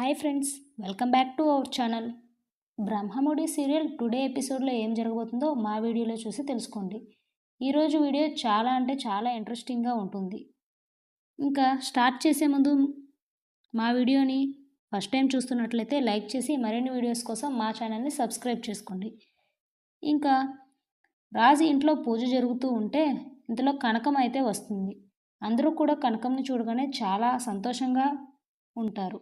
Hi friends welcome back to our channel. Brahmamudi serial today ఎపిసోడ్లో ఏం జరగబోతుందో మా వీడియోలో చూసి తెలుసుకోండి. ఈరోజు వీడియో చాలా అంటే చాలా ఇంట్రెస్టింగ్గా ఉంటుంది. ఇంకా స్టార్ట్ చేసే ముందు మా వీడియోని ఫస్ట్ టైం చూస్తున్నట్లయితే లైక్ చేసి మరిన్ని వీడియోస్ కోసం మా ఛానల్ని సబ్స్క్రైబ్ చేసుకోండి. ఇంకా రాజు ఇంట్లో పూజ జరుగుతూ ఉంటే ఇంతలో కనకం అయితే వస్తుంది. అందరూ కూడా కనకంని చూడగానే చాలా సంతోషంగా ఉంటారు.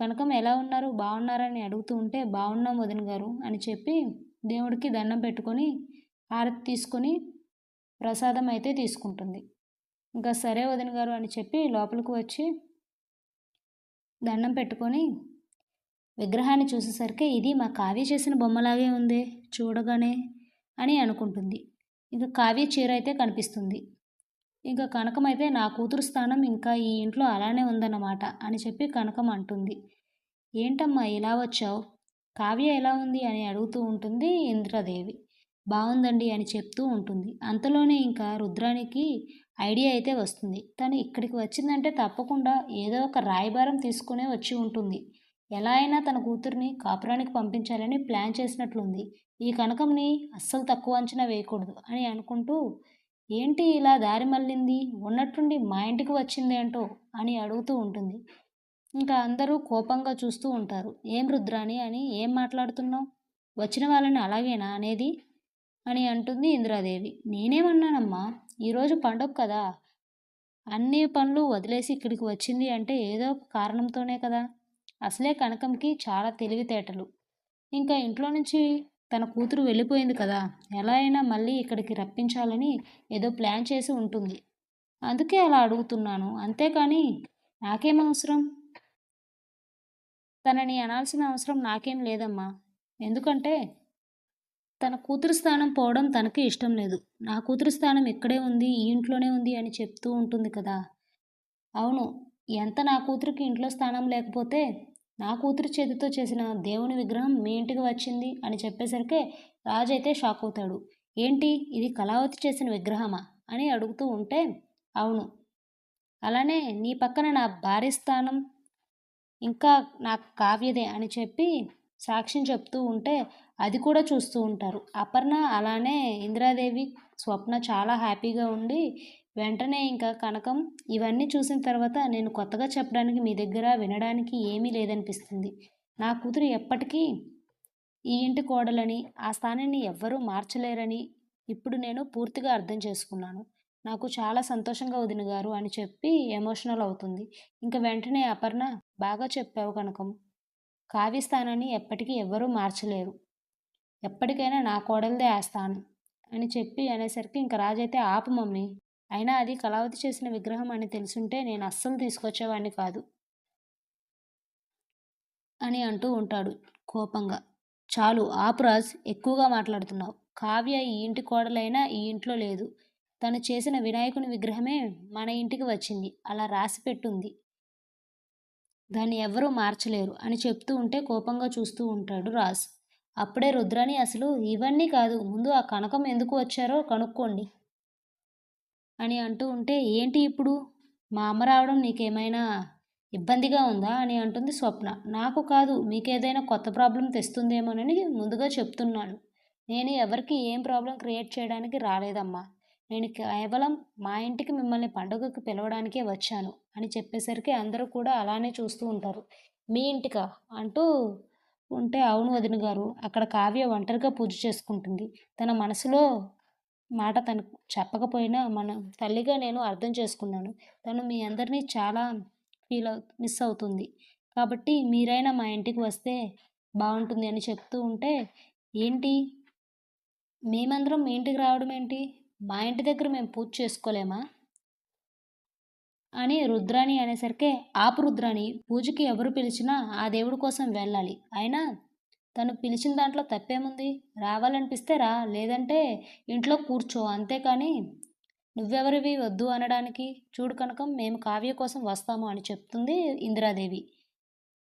కనకం ఎలా ఉన్నారు? బాగున్నారని అడుగుతూ ఉంటే బాగున్నాం వదిన గారు అని చెప్పి దేవుడికి దండం పెట్టుకొని హారతి తీసుకొని ప్రసాదం అయితే తీసుకుంటుంది. ఇంకా సరే వదిన గారు అని చెప్పి లోపలికి వచ్చి దండం పెట్టుకొని విగ్రహాన్ని చూసేసరికి ఇది మా కావ్య చేసిన బొమ్మలాగే ఉంది చూడగానే అని అనుకుంటుంది. ఇంకా కావ్య చీర అయితే కనిపిస్తుంది. ఇంకా కనకం అయితే నా కూతురు స్థానం ఇంకా ఈ ఇంట్లో అలానే ఉందన్నమాట అని చెప్పి కనకం అంటుంది. ఏంటమ్మా ఇలా వచ్చావు? కావ్య ఎలా ఉంది? అని అడుగుతూ ఉంటుంది ఇంద్రదేవి. బాగుందండి అని చెప్తూ ఉంటుంది. అంతలోనే ఇంకా రుద్రానికి ఐడియా అయితే వస్తుంది. తను ఇక్కడికి వచ్చిందంటే తప్పకుండా ఏదో ఒక రాయబారం తీసుకునే వచ్చి ఉంటుంది. ఎలా అయినా తన కూతుర్ని కాపురానికి పంపించాలని ప్లాన్ చేసినట్లుంది. ఈ కనకంని అస్సలు తక్కువ అంచనా వేయకూడదు అని అనుకుంటూ ఏంటి ఇలా దారి మళ్ళింది? ఉన్నట్టుండి మా ఇంటికి వచ్చిందేంటో? అని అడుగుతూ ఉంటుంది. ఇంకా అందరూ కోపంగా చూస్తూ ఉంటారు. ఏం రుద్రాని అని ఏం మాట్లాడుతున్నావు? వచ్చిన వాళ్ళని అలాగేనా అనేది? అని అంటుంది ఇందిరాదేవి. నేనేమన్నానమ్మా? ఈరోజు పండుగ కదా. అన్ని పనులు వదిలేసి ఇక్కడికి వచ్చింది అంటే ఏదో ఒక కారణంతోనే కదా. అసలే కనకంకి చాలా తెలివితేటలు. ఇంకా ఇంట్లో నుంచి తన కూతురు వెళ్ళిపోయింది కదా ఎలా అయినా మళ్ళీ ఇక్కడికి రప్పించాలని ఏదో ప్లాన్ చేసి ఉంటుంది. అందుకే అలా అడుగుతున్నాను. అంతేకాని నాకేం అవసరం? తనని అనాల్సిన అవసరం నాకేం లేదమ్మా. ఎందుకంటే తన కూతురు స్థానం పోవడం తనకి ఇష్టం లేదు. నా కూతురు స్థానం ఇక్కడే ఉంది ఈ ఇంట్లోనే ఉంది అని చెప్తూ ఉంటుంది కదా. అవును ఎంత నా కూతురికి ఇంట్లో స్థానం లేకపోతే నా కూతురు చేతితో చేసిన దేవుని విగ్రహం మీ ఇంటికి వచ్చింది అని చెప్పేసరికి రాజు అయితే షాక్ అవుతాడు. ఏంటి? ఇది కళావతి చేసిన విగ్రహమా? అని అడుగుతూ ఉంటే అవును. అలానే నీ పక్కన నా భార్య స్థానం ఇంకా నాకు కావ్యదే అని చెప్పి సాక్ష్యం చెప్తూ ఉంటే అది కూడా చూస్తూ ఉంటారు. అపర్ణ అలానే ఇందిరాదేవి స్వప్న చాలా హ్యాపీగా ఉండి వెంటనే ఇంకా కనకం ఇవన్నీ చూసిన తర్వాత నేను కొత్తగా చెప్పడానికి మీ దగ్గర వినడానికి ఏమీ లేదనిపిస్తుంది. నా కూతురు ఎప్పటికీ ఈ ఇంటి కోడలని ఆ స్థానాన్ని ఎవ్వరూ మార్చలేరని ఇప్పుడు నేను పూర్తిగా అర్థం చేసుకున్నాను. నాకు చాలా సంతోషంగా వదిన గారు అని చెప్పి ఎమోషనల్ అవుతుంది. ఇంకా వెంటనే అపర్ణ బాగా చెప్పావు కనకం. కావ్య స్థానాన్ని ఎప్పటికీ ఎవ్వరూ మార్చలేరు. ఎప్పటికైనా నా కోడలదే ఆ స్థానం అని చెప్పి అనేసరికి ఇంకా రాజైతే ఆపు మమ్మీ. అయినా అది కళావతి చేసిన విగ్రహం అని తెలుసుంటే నేను అస్సలు తీసుకొచ్చేవాడిని కాదు అని అంటూ ఉంటాడు కోపంగా. చాలు ఆపురాజ్ ఎక్కువగా మాట్లాడుతున్నావు. కావ్య ఈ ఇంటి కోడలైనా ఈ ఇంట్లో లేదు. తను చేసిన వినాయకుని విగ్రహమే మన ఇంటికి వచ్చింది. అలా రాసి పెట్టుంది. దాన్ని ఎవ్వరూ మార్చలేరు అని చెప్తూ ఉంటే కోపంగా చూస్తూ ఉంటాడు రాజ్. అప్పుడే రుద్రాని అసలు ఇవన్నీ కాదు. ముందు ఆ కనకం ఎందుకు వచ్చారో కనుక్కోండి. అని అంటూ ఉంటే ఏంటి ఇప్పుడు? మా అమ్మ రావడం నీకేమైనా ఇబ్బందిగా ఉందా? అని అంటుంది స్వప్న. నాకు కాదు మీకేదైనా కొత్త ప్రాబ్లం తెస్తుందేమోనని ముందుగా చెప్తున్నాను. నేను ఎవరికి ఏం ప్రాబ్లం క్రియేట్ చేయడానికి రాలేదమ్మా. నేను కేవలం మా ఇంటికి మిమ్మల్ని పండుగకు పిలవడానికే వచ్చాను అని చెప్పేసరికి అందరూ కూడా అలానే చూస్తూ ఉంటారు. మీ ఇంటికా? అంటూ ఉంటే అవును వదిన గారు అక్కడ కావ్య ఒంటరిగా పూజ చేసుకుంటుంది. తన మనసులో మాట తనకు చెప్పకపోయినా మన తల్లిగా నేను అర్థం చేసుకున్నాను. తను మీ అందరినీ చాలా ఫీల్ అవు మిస్ అవుతుంది. కాబట్టి మీరైనా మా ఇంటికి వస్తే బాగుంటుంది అని చెప్తూ ఉంటే ఏంటి? మేమందరం మీ ఇంటికి రావడం ఏంటి? మా ఇంటి దగ్గర మేము పూజ చేసుకోలేమా? అని రుద్రాణి అనేసరికి ఆపు రుద్రాణి పూజకి ఎవరు పిలిచినా ఆ దేవుడి కోసం వెళ్ళాలి. అయినా తను పిలిచిన దాంట్లో తప్పేముంది? రావాలనిపిస్తే రా లేదంటే ఇంట్లో కూర్చో అంతేకాని నువ్వెవరివి వద్దు అనడానికి? చూడు కనకం మేము కావ్య కోసం వస్తాము అని చెప్తుంది ఇందిరాదేవి.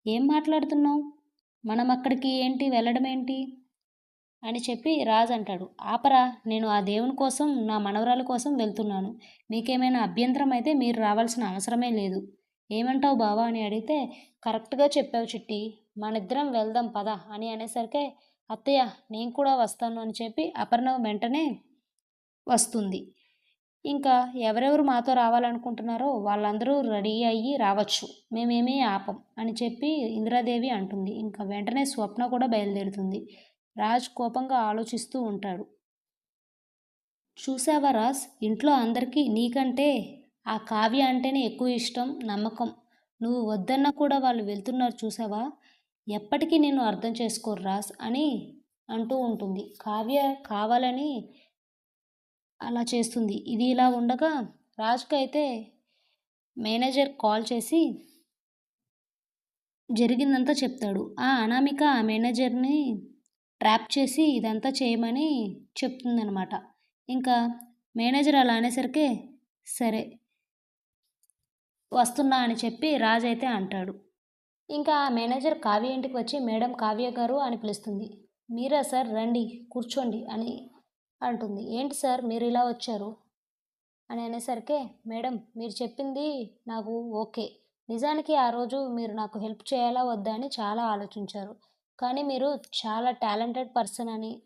ఏం మాట్లాడుతున్నావు? మనం అక్కడికి ఏంటి? వెళ్ళడం ఏంటి? అని చెప్పి రాజు అంటాడు. ఆపరా నేను ఆ దేవుని కోసం నా మనవరాల కోసం వెళ్తున్నాను. మీకేమైనా అభ్యంతరం అయితే మీరు రావాల్సిన అవసరమే లేదు. ఏమంటావు బావా అని అడిగితే కరెక్ట్గా చెప్పావు చిట్టి. మనిద్దరం వెళ్దాం పద అని అనేసరికి అత్తయ్య నేను కూడా వస్తాను అని చెప్పి అపర్ణ వెంటనే వస్తుంది. ఇంకా ఎవరెవరు మాతో రావాలనుకుంటున్నారో వాళ్ళందరూ రెడీ అయ్యి రావచ్చు. మేమేమీ ఆపం అని చెప్పి ఇందిరాదేవి అంటుంది. ఇంకా వెంటనే స్వప్న కూడా బయలుదేరుతుంది. రాజ్ కోపంగా ఆలోచిస్తూ ఉంటాడు. చూసావా రాజ్? ఇంట్లో అందరికీ నీకంటే ఆ కావ్య అంటేనే ఎక్కువ ఇష్టం నమ్మకం. నువ్వు వద్దన్నా కూడా వాళ్ళు వెళ్తున్నారు చూసావా? ఎప్పటికీ నేను అర్థం చేసుకోరు రాస్ అని అంటూ ఉంటుంది. కావ్య కావాలని అలా చేస్తుంది. ఇది ఇలా ఉండగా రాజుకు అయితే మేనేజర్ కాల్ చేసి జరిగిందంతా చెప్తాడు. ఆ అనామిక ఆ మేనేజర్ని ట్రాప్ చేసి ఇదంతా చేయమని చెప్తుందనమాట ఇంకా మేనేజర్ అలా అనేసరికి సరే వస్తున్నా అని చెప్పి రాజ్ అయితే అంటాడు. ఇంకా ఆ మేనేజర్ కావ్య ఇంటికి వచ్చి మేడం కావ్య గారు అని పిలుస్తుంది. మీరా సార్? రండి కూర్చోండి అని అంటుంది. ఏంటి సార్? మీరు ఇలా వచ్చారు? అని అనేసరికి మేడం మీరు చెప్పింది నాకు ఓకే. నిజానికి ఆ రోజు మీరు నాకు హెల్ప్ చేయాలా వద్దా అని చాలా ఆలోచించారు. కానీ మీరు చాలా టాలెంటెడ్ పర్సన్ అని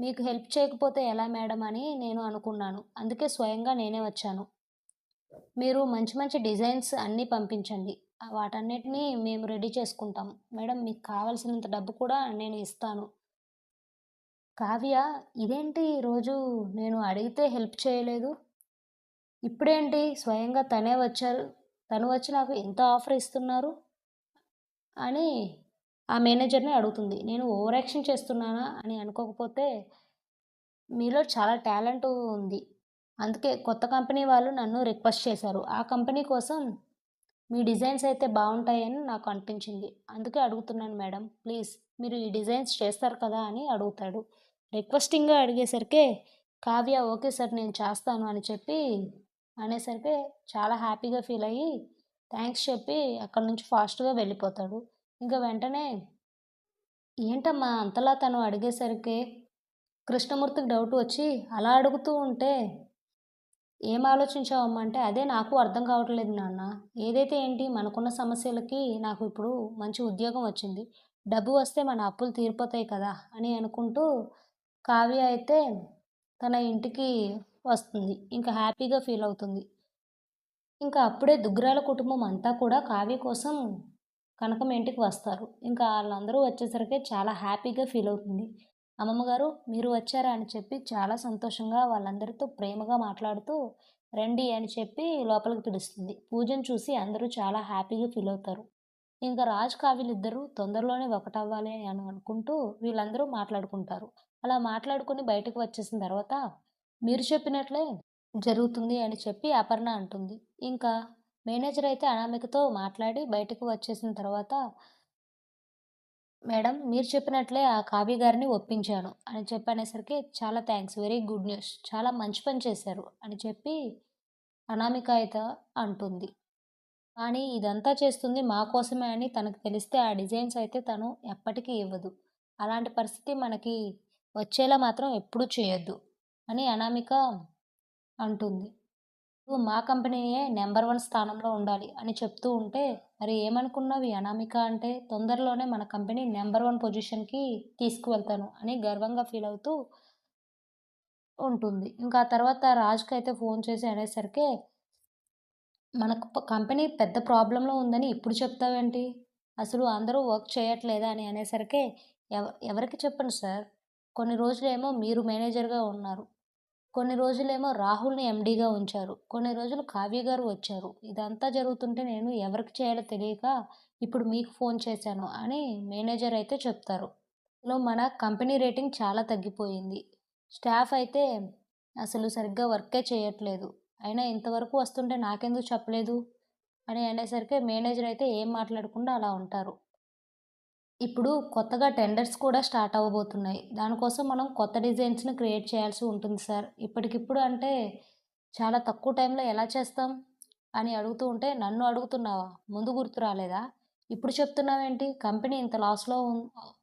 మీకు హెల్ప్ చేయకపోతే ఎలా మేడం అని నేను అనుకున్నాను. అందుకే స్వయంగా నేనే వచ్చాను. మీరు మంచి మంచి డిజైన్స్ అన్నీ పంపించండి. వాటన్నిటినీ మేము రెడీ చేసుకుంటాం. మేడం మీకు కావాల్సినంత డబ్బు కూడా నేను ఇస్తాను. కావ్య ఇదేంటి ఈరోజు నేను అడిగితే హెల్ప్ చేయలేదు? ఇప్పుడేంటి? స్వయంగా తనే వచ్చారు. తను వచ్చి నాకు ఎంత ఆఫర్ ఇస్తున్నారు? అని ఆ మేనేజర్ని అడుగుతుంది. నేను ఓవర్ యాక్షన్ చేస్తున్నానా అని అనుకోకపోతే మీలో చాలా టాలెంట్ ఉంది. అందుకే కొత్త కంపెనీ వాళ్ళు నన్ను రిక్వెస్ట్ చేశారు. ఆ కంపెనీ కోసం మీ డిజైన్స్ అయితే బాగుంటాయని నాకు అనిపించింది. అందుకే అడుగుతున్నాను మేడం ప్లీజ్ మీరు ఈ డిజైన్స్ చేస్తారు కదా అని అడుగుతాడు. రిక్వెస్టింగ్గా అడిగేసరికి కావ్య ఓకే సార్ నేను చేస్తాను అని చెప్పి అనేసరికి చాలా హ్యాపీగా ఫీల్ అయ్యి థ్యాంక్స్ చెప్పి అక్కడ నుంచి ఫాస్ట్గా వెళ్ళిపోతాడు. ఇంకా వెంటనే ఏంటమ్మా అంతలా తను అడిగేసరికి కృష్ణమూర్తికి డౌట్ వచ్చి అలా అడుగుతూ ఉంటే ఏం ఆలోచించావమ్మా అంటే అదే నాకు అర్థం కావట్లేదు నాన్న. ఏదైతే ఏంటి మనకున్న సమస్యలకి నాకు ఇప్పుడు మంచి ఉద్యోగం వచ్చింది. డబ్బు వస్తే మన అప్పులు తీరిపోతాయి కదా అని అనుకుంటూ కావ్య అయితే తన ఇంటికి వస్తుంది. ఇంకా హ్యాపీగా ఫీల్ అవుతుంది. ఇంకా అప్పుడే దుగ్గరాల కుటుంబం అంతా కూడా కావ్య కోసం కనకం ఇంటికి వస్తారు. ఇంకా వాళ్ళందరూ వచ్చేసరికి చాలా హ్యాపీగా ఫీల్ అవుతుంది. అమ్మమ్మ గారు మీరు వచ్చారా అని చెప్పి చాలా సంతోషంగా వాళ్ళందరితో ప్రేమగా మాట్లాడుతూ రండి అని చెప్పి లోపలికి పిలుస్తుంది. పూజను చూసి అందరూ చాలా హ్యాపీగా ఫీల్ అవుతారు. ఇంకా రాజ్ కావ్యలు తొందరలోనే ఒకటవ్వాలి అని అనుకుంటూ వీళ్ళందరూ మాట్లాడుకుంటారు. అలా మాట్లాడుకుని బయటకు వచ్చేసిన తర్వాత మీరు చెప్పినట్లే జరుగుతుంది అని చెప్పి అపర్ణ అంటుంది. ఇంకా మేనేజర్ అయితే అనామికతో మాట్లాడి బయటకు వచ్చేసిన తర్వాత మేడం మీరు చెప్పినట్లే ఆ కావ్య గారిని ఒప్పించాను అని చెప్పనేసరికి చాలా థ్యాంక్స్ వెరీ గుడ్ న్యూస్ చాలా మంచి పని చేశారు అని చెప్పి అనామిక అయితే అంటుంది. కానీ ఇదంతా చేస్తుంది మా కోసమే అని తనకు తెలిస్తే ఆ డిజైన్స్ అయితే తను ఎప్పటికీ ఇవ్వదు. అలాంటి పరిస్థితి మనకి వచ్చేలా మాత్రం ఎప్పుడూ చేయొద్దు అని అనామిక అంటుంది. మా కంపెనీయే నెంబర్ వన్ స్థానంలో ఉండాలి అని చెప్తూ ఉంటే మరి ఏమనుకున్నావు? అనామిక అంటే తొందరలోనే మన కంపెనీ నెంబర్ వన్ పొజిషన్కి తీసుకువెళ్తాను అని గర్వంగా ఫీల్ అవుతూ ఉంటుంది. ఇంకా తర్వాత రాజ్కి అయితే ఫోన్ చేసి అనేసరికి మనకు కంపెనీ పెద్ద ప్రాబ్లంలో ఉందని ఇప్పుడు చెప్తావేంటి? అసలు అందరూ వర్క్ చేయట్లేదా అని అనేసరికి ఎవ ఎవరికి చెప్పండి సార్. కొన్ని రోజులేమో మీరు మేనేజర్గా ఉన్నారు. కొన్ని రోజులేమో రాహుల్ని ఎండీగా ఉంచారు. కొన్ని రోజులు కావ్య గారు వచ్చారు. ఇదంతా జరుగుతుంటే నేను ఎవరికి చేయాలో తెలియక ఇప్పుడు మీకు ఫోన్ చేశాను అని మేనేజర్ అయితే చెప్తారు. లో మన కంపెనీ రేటింగ్ చాలా తగ్గిపోయింది. స్టాఫ్ అయితే అసలు సరిగ్గా వర్కే చేయట్లేదు. అయినా ఇంతవరకు వస్తుంటే నాకెందుకు చెప్పలేదు? అని అనేసరికి మేనేజర్ అయితే ఏం మాట్లాడకుండా అలా ఉంటారు. ఇప్పుడు కొత్తగా టెండర్స్ కూడా స్టార్ట్ అవ్వబోతున్నాయి. దానికోసం మనం కొత్త డిజైన్స్ని క్రియేట్ చేయాల్సి ఉంటుంది సార్. ఇప్పటికిప్పుడు అంటే చాలా తక్కువ టైంలో ఎలా చేస్తాం? అని అడుగుతూ ఉంటే నన్ను అడుగుతున్నావా? ముందు గుర్తు రాలేదా? ఇప్పుడు చెప్తున్నావేంటి? కంపెనీ ఇంత లాస్లో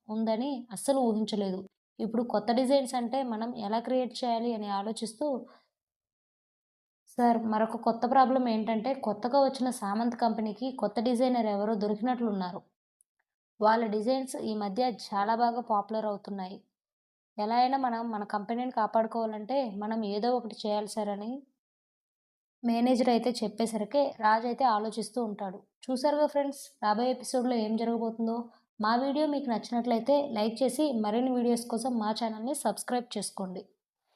ఉందని అస్సలు ఊహించలేదు. ఇప్పుడు కొత్త డిజైన్స్ అంటే మనం ఎలా క్రియేట్ చేయాలి అని ఆలోచిస్తూ సార్ మరొక కొత్త ప్రాబ్లం ఏంటంటే కొత్తగా వచ్చిన సామంత్ కంపెనీకి కొత్త డిజైనర్ ఎవరో దొరికినట్లున్నారు. వాళ్ళ డిజైన్స్ ఈ మధ్య చాలా బాగా పాపులర్ అవుతున్నాయి. ఎలా అయినా మనం మన కంపెనీని కాపాడుకోవాలంటే మనం ఏదో ఒకటి చేయాలి సార్ అని మేనేజర్ అయితే చెప్పేసరికి రాజ్ అయితే ఆలోచిస్తూ ఉంటాడు. చూసారుగా ఫ్రెండ్స్ రాబోయే ఎపిసోడ్లో ఏం జరగబోతుందో? మా వీడియో మీకు నచ్చినట్లయితే లైక్ చేసి మరిన్ని వీడియోస్ కోసం మా ఛానల్ని సబ్స్క్రైబ్ చేసుకోండి.